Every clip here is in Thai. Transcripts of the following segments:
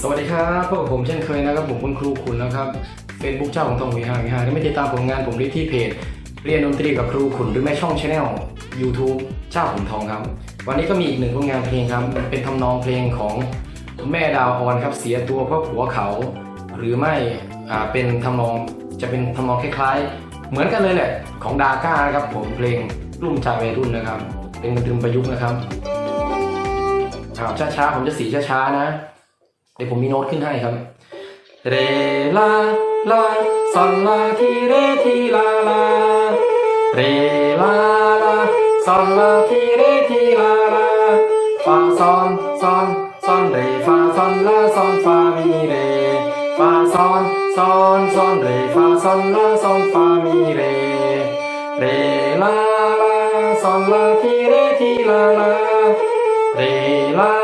สวัสดีครับพบกับผมเช่นเคยนะครับผมคุณครูคุณนะครับ Facebook เจ้าของทองหุยหาวิหารถ้าไม่ติดตามผลงานผมได้ที่เพจ เรียนดนตรีกับครูขุนหรือแม่ช่องชาแนล YouTube เจ้าขุนทองครับ วันนี้ก็มีอีกหนึ่งผลงานเพลงครับ เป็นทำนองเพลงของแม่ดาวออนครับเสียตัวเพราะผัวเขา หรือไม่อ่าเป็นทำนองจะเป็นทำนองคล้ายๆ เหมือนกันเลยแหละของดาก้านะครับผมเพลงรุ่มชายวัยรุ่นนะครับ เป็นดนตรีประยุกต์นะครับช้าๆผมจะสีช้าๆนะ เดี๋ยวผมมีโน้ตขึ้นให้ครับ เรลาลาซอนลาทีเรทีลาลา เรลาลาซอนลาทีเรทีลาลาฟาซอนซอนซอนเรฟาซอนลาซอนฟามีเรฟาซอนซอนซอนเรฟาซอนลาซอนฟามีเร เรลาลาซอนลาทีเรทีลาลา เรลา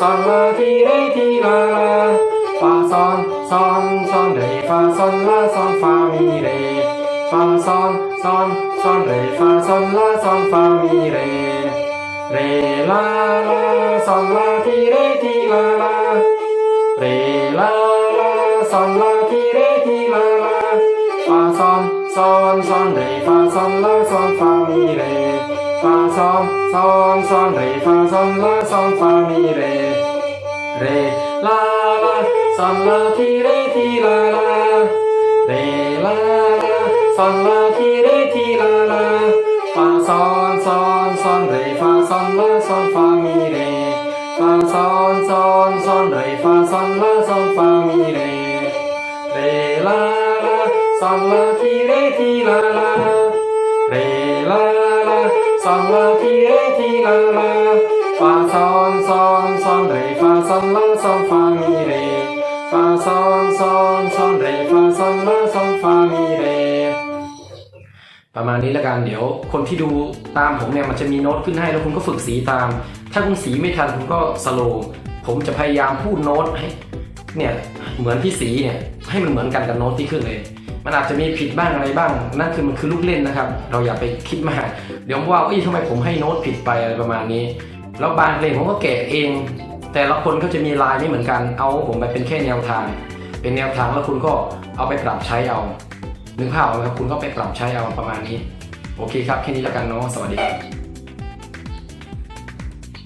ซอนลาทีเรทีลาลาฟาซอนซอนซอนเรฟาซอนลาซอนฟามีเรฟาซอนซอนซอนเรฟาซอนลาซอนฟามีเรเรลาลาซอนลาทีเรทีลาลาเรลาลาซอนลาทีเรทีลาลาฟาซอนซอนซอนเรฟาซอนลาซอนฟามีเร ฟาซอนซอนซอนเรฟาซอนลาซอนฟามีเร เรลาลาซอนลาทีเรทีลาลาเรลาลาซอนลาทีเรทีลาลาฟาซอนซอนซอนเรฟาซอนลาซอนฟามีเรฟาซอนซอนซอนเรฟาซอนลาซอนฟามีเร เรลาลาซอนลาทีเรทีลาลาเร อนลาทีเรทีลาลาฟาซอนซอนซอนเรฟาซอนลาซอนฟามีเรฟาซอนซอนซอนเรฟาซอนลาซอนฟามีเรประมาณนี้ล้วกันเดี๋ยวคนที่ดูตามผมเนี่ยมันจะมีโน้ตขึ้นให้แล้วคุณก็ฝึกสีตาม ถ้าคุณสีไม่ทันคุณก็สโลว์ผมจะพยายามพูดโน้ตให้เนี่ยเหมือนที่สีเนี่ยให้มันเหมือนกันกับโน้ตที่ขึ้นเลย มันอาจจะมีผิดบ้างอะไรบ้าง นั่นคือมันคือลูกเล่นนะครับ เราอย่าไปคิดมาก เดี๋ยวว่าเอ้ยทำไมผมให้โน้ตผิดไปอะไรประมาณนี้ แล้วบางเพลงผมก็แกะเอง แต่ละคนก็จะมีลายไม่เหมือนกัน เอาผมไปเป็นแค่แนวทาง เป็นแนวทางแล้วคุณก็เอาไปปรับใช้เอา นึกภาพออกไหมครับ คุณก็ไปปรับใช้เอาประมาณนี้ โอเคครับ แค่นี้แล้วกันเนาะ สวัสดีครับ